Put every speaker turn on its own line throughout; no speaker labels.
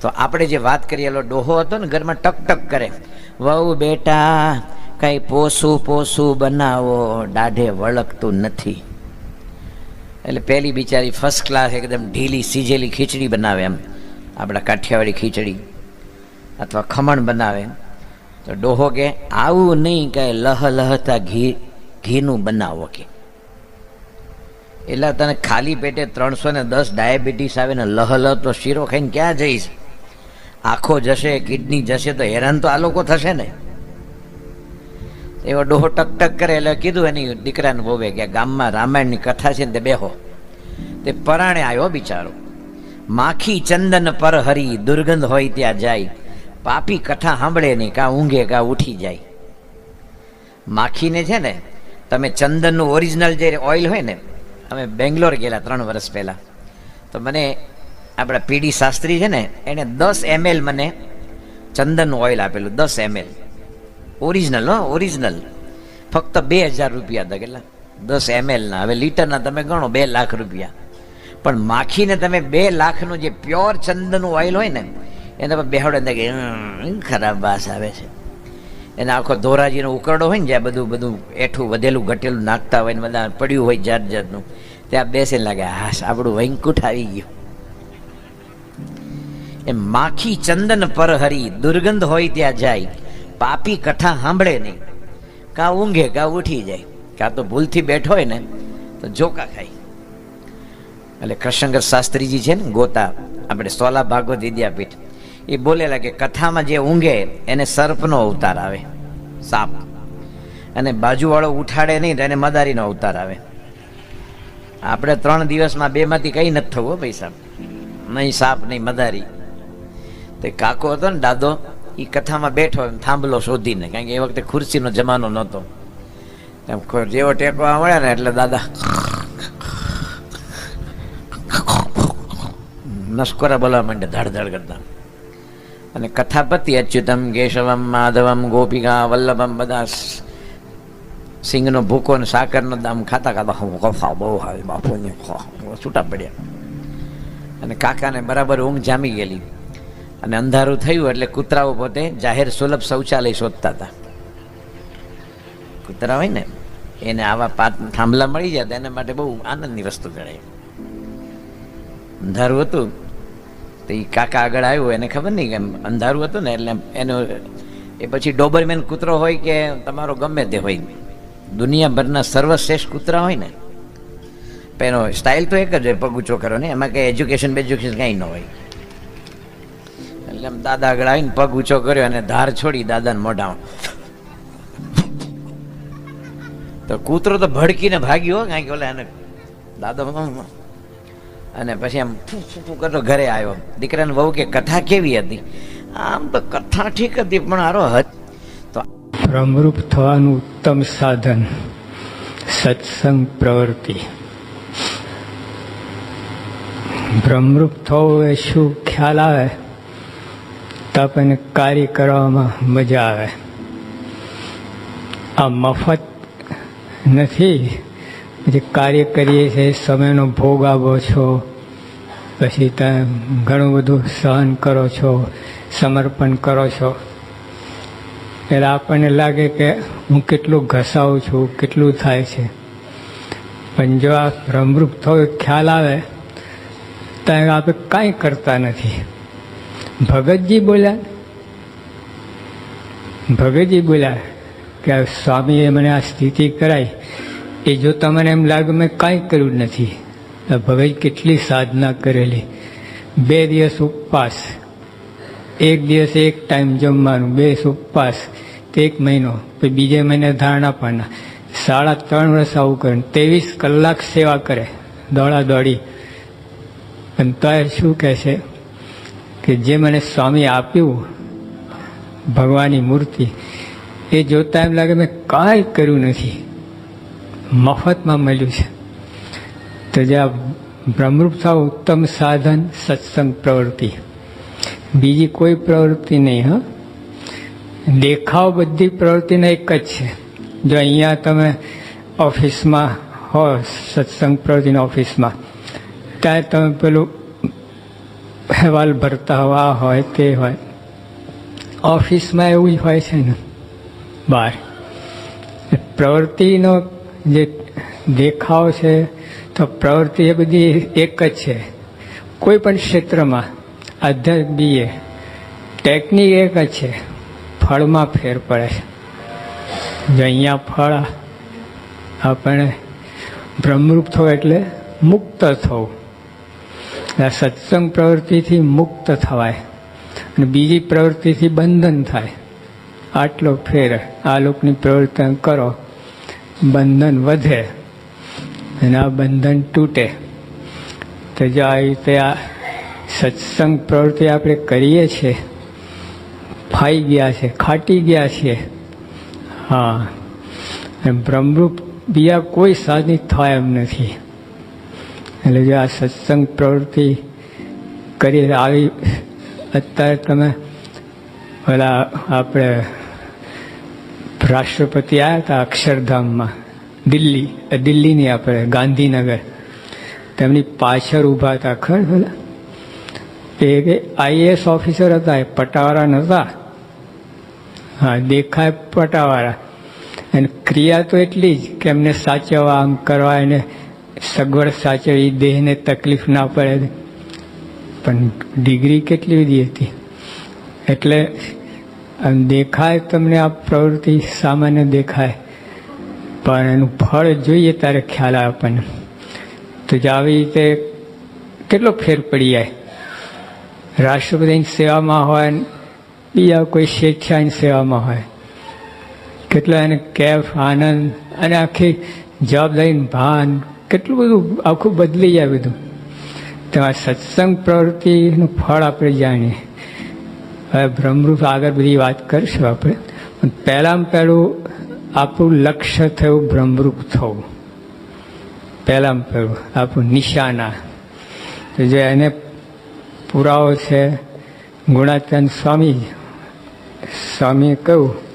તો આપણે જે વાત કરીએ, એલો ડોહો હતો ને, ઘરમાં ટક ટક કરે. વહુ બેટા, કઈ પોસું પોસું બનાવો, દાઢે વળગતું નથી. એટલે પેલી બિચારી ફર્સ્ટ ક્લાસ એકદમ ઢીલી, સીજેલી ખીચડી બનાવે એમ. આપણા કાઠિયાવાડી ખીચડી અથવા ખમણ બનાવે. તો ડોહો કે, આવું નહીં કે લહ લહતા ઘી, ઘીનું બનાવો કે. એટલે તને ખાલી પેટે ત્રણસો ને દસ ડાયાબિટીસ આવે ને લહ લહ તો શીરો ખાઈને ક્યાં જઈશ? આંખો જશે, કિડની જશે, તો હેરાન તો આ લોકો થશે ને. એવો ડોહો ટક ટક કરે, એટલે કીધું એની દીકરાને બોવે કે ગામમાં રામાયણની કથા છે ને તે બેહો. તે પરાણે આવ્યો બિચારો. માખી ચંદન પર હરી, દુર્ગંધ હોય ત્યાં જાય. પાપી કથા સાંભળે નહીં, કાં ઊંઘે, કાં ઉઠી જાય. માખીને છે ને, તમે ચંદનનું ઓરિજિનલ જે ઓઇલ હોય ને, અમે બેંગ્લોર ગયેલા ત્રણ વર્ષ પહેલાં. તો મને આપણા પીડી શાસ્ત્રી છે ને એણે દસ એમએલ મને ચંદનનું ઓઇલ આપેલું, દસ એમએલ ઓરિજિનલ હો ઓરિજિનલ ફક્ત બે હજાર રૂપિયા હતા, કેટલા? દસ એમએલના હવે લીટરના તમે ગણો, બે લાખ રૂપિયા. પણ માખીને તમે બે લાખનું જે પ્યોર ચંદનનું ઓઇલ હોય ને, એને પર બેહાડે કે ખરાબ વાસ આવે છે. એને આખો ધોરાજીનો ઉકરડો હોય ને, જ્યાં બધું બધું એઠું, વધેલું, ઘટેલું નાખતા હોય ને, બધા પડ્યું હોય જાત જાતનું, ત્યાં બેસીને લાગે હાશ આપણું વૈંકુઠ આવી ગયું. એ માખી ચંદન પર હરી, દુર્ગંધ હોય ત્યાં જાય, પાપી કથા સાંભળે નહીં. કા ઊંઘે, કા ઉઠી જાય, કાં તો ભૂલથી બેઠો હોય ને, તો જોકા ખાય. એટલે કૃષ્ણગર શાસ્ત્રીજી છે ને, ગોતા, આપણે સોલા ભાગવત વિદ્યાપીઠ, એ બોલેલા કે કથામાં જે ઊંઘે, એને સર્પનો અવતાર આવે, સાપ. અને બાજુવાળો ઉઠાડે નહીં તો એને મદારીનો અવતાર આવે. આપણે ત્રણ દિવસમાં બેમાંથી કંઈ નથી થવું પૈસા નહીં સાપ, નહીં મદારી. તે કાકો હતો ને દાદો એ કથામાં બેઠો થાંભલો શોધીને, કારણ કે એ વખતે ખુરશીનો જમાનો નહોતો. જેવો ટેકવા મળે ને એટલે દાદા નસ્કોરા બોલવા માંડે ધડધડ ધડ કરતા. અને કથા પતિ અચ્યુતમ, કેશવમ, માધવમ, ગોપિકા, વલ્લભમ, બધા સિંગનો ભૂકો અને સાકરનો દામ ખાતા ખાતા હું કફા બહુ આવે બાપુને છૂટા પડ્યા. અને કાકાને બરાબર ઊંઘ જામી ગયેલી. અને અંધારું થયું એટલે કૂતરાઓ પોતે જાહેર સુલભ શૌચાલય શોધતા હતા. કૂતરા હોય ને, એને આવા પાત થાંભલા મળી જાય એના માટે બહુ આનંદની વસ્તુ ગણાય. અંધારું હતું, તો એ કાકા આગળ આવ્યો, એને ખબર નહીં કેમ અંધારું હતું ને એટલે એનો એ પછી ડોબરમેન કૂતરો હોય કે તમારો ગમે તે હોય. દુનિયાભરના સર્વશ્રેષ્ઠ કૂતરા હોય ને એનો સ્ટાઇલ તો એક જ હોય પગ ઊંચો કરો ને એમાં કંઈ એજ્યુકેશન બેજ્યુકેશન કાંઈ ન હોય. એટલે આમ દાદા આગળ આવીને પગ ઊંચો કર્યો અને ધાર છોડી દાદાને મોઢામાં. તો કૂતરો તો ભડકીને ભાગ્યો કાંઈક ઓલા એને દાદા અને પછી આમ કરતો ઘરે આવ્યો. દીકરાને બહુ કે, કથા કેવી હતી? આમ તો કથા ઠીક હતી, પણ હારો હત તો
ભ્રમરૂપ થવાનું ઉત્તમ સાધન. સત્સંગ પ્રવૃત્તિ. ભ્રમરૂપ થવું એ શું ખ્યાલ આવે? તો આપણને કાર્ય કરવામાં મજા આવે. આ મફત નથી. જે કાર્ય કરીએ છીએ સમયનો ભોગ આપો છો, પછી તમે ઘણું બધું સહન કરો છો, સમર્પણ કરો છો. એટલે આપણને લાગે કે હું કેટલું ઘસાવું છું, કેટલું થાય છે. પણ જો આ ભ્રમરૂપ થયો, ખ્યાલ આવે, તો આપણે કાંઈ કરતા નથી. ભગતજી બોલ્યા. ભગતજી બોલ્યા કે સ્વામીએ મને આ સ્થિતિ કરાઈ. એ જો તમને એમ લાગે મેં કાંઈ કર્યું નથી. ભગત કેટલી સાધના કરેલી. બે દિવસ ઉપવાસ. એક દિવસ એક ટાઈમ જમવાનું, બે ઉપવાસ. એક મહિનો. પછી બીજે મહિને ધારણા પાડના સાડા ત્રણ વર્ષ આવું કરે ત્રેવીસ કલાક સેવા કરે. દોડા દોડી પણ તો શું કહે છે? કે જે મને સ્વામી આપ્યું, ભગવાનની મૂર્તિ, એ જોતા એમ લાગે મેં કાંઈ કર્યું નથી. મફતમાં મળ્યું છે. તો જે આ બ્રહ્મરૂપ થાવ ઉત્તમ સાધન સત્સંગ પ્રવૃત્તિ. બીજી કોઈ પ્રવૃત્તિ નહીં, હા. દેખાવ બધી પ્રવૃત્તિના એક જ છે. જો અહીંયા તમે ઓફિસમાં હો, સત્સંગ પ્રવૃત્તિના ઓફિસમાં ત્યારે તમે પેલું અહેવાલ ભરતા હોય આ હોય તે હોય. ઓફિસમાં એવું જ હોય છે ને. બહાર પ્રવૃત્તિનો જે દેખાવ છે, તો પ્રવૃત્તિ એ બધી એક જ છે. કોઈ પણ ક્ષેત્રમાં આધ્યાત્મિક બીએ, ટેકનિક એક જ છે. ફળમાં ફેર પડે છે. જો અહીંયા ફળ આપણે બ્રહ્મરૂપ થવું એટલે મુક્ત થવું આ સત્સંગ પ્રવૃત્તિથી મુક્ત થવાય અને બીજી પ્રવૃત્તિથી બંધન થાય. આટલો ફેર આ લોકની પ્રવૃત્તિ કરો, બંધન વધે અને આ બંધન તૂટે. તો જો આ રીતે આ સત્સંગ પ્રવૃત્તિ આપણે કરીએ છીએ, ફાઈ ગયા છે, ખાટી ગયા છીએ હા. બ્રહ્મરૂપ બીજા કોઈ સાધનિક થાય એમ નથી. એટલે જો આ સત્સંગ પ્રવૃત્તિ કરી આવી, અત્યારે તમે ઓલા આપણે રાષ્ટ્રપતિ આવ્યા હતા અક્ષરધામમાં, દિલ્હી દિલ્હીની આપણે, ગાંધીનગર. તેમની પાછળ ઊભા હતા, ખબર પેલા એ આઈએએસ ઓફિસર હતા, એ પટાવાળા નહોતા. હા, દેખાય પટાવાળા. અને ક્રિયા તો એટલી જ કે એમને સાચવવા, આમ કરવા, એને સગવડ સાચવી, દેહને તકલીફ ના પડે. પણ ડિગ્રી કેટલી બધી હતી? એટલે દેખાય તમને આ પ્રવૃત્તિ સામાન્ય દેખાય. પણ એનું ફળ જોઈએ ત્યારે ખ્યાલ આવે આપણને. તો જ આવી રીતે કેટલો ફેર પડી જાય? રાષ્ટ્રપતિની સેવામાં હોય બીજા કોઈ સ્વેચ્છાની સેવામાં હોય. કેટલો એને કેફ, આનંદ અને આખી જવાબદારી ભાન કેટલું બધું આખું બદલી જાય બધું તેમાં સત્સંગ પ્રવૃત્તિનું ફળ આપણે જાણીએ. હવે ભ્રમરૂપ આગળ બધી વાત કરીશું આપણે. પણ પહેલામાં પહેલું આપણું લક્ષ્ય થયું ભ્રમરૂપ થવું. પહેલામાં પહેલું આપણું નિશાના. તો જે એને પુરાવો છે ગુણાચંદ સ્વામી, સ્વામીએ કહ્યું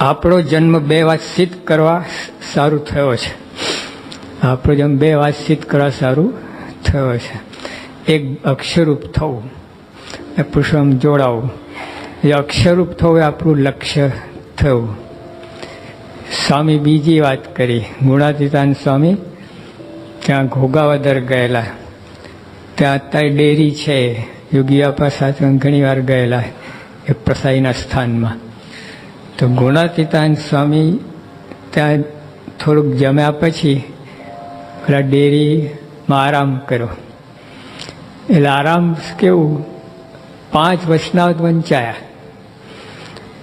આપણો જન્મ બે વાત સિદ્ધ કરવા સારું થયો છે. આપણો જન્મ બે વાત સિદ્ધ કરવા સારું થયો છે. એક અક્ષરરૂપ થવું, એ પુરુષોમ જોડાવું. એ અક્ષરરૂપ થવું એ આપણું લક્ષ્ય થયું સ્વામી બીજી વાત કરી. ગુણાતીતાન સ્વામી, ત્યાં ઘોગાવદર ગયેલા. ત્યાં અત્યારે ડેરી છે. યોગી આપા સાથે ઘણી વાર ગયેલા એ પ્રસાઈના સ્થાનમાં. તો ગુણાતીતાન સ્વામી ત્યાં થોડુંક જમ્યા પછી પેલા ડેરીમાં આરામ કર્યો. એટલે આરામ કેવું? પાંચ વચનાવત વંચાયા.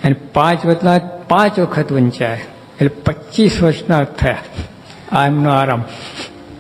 અને પાંચ વચના પાંચ વખત વંચાયા. એટલે પચીસ વચનાવત થયા. આ એમનો આરામ.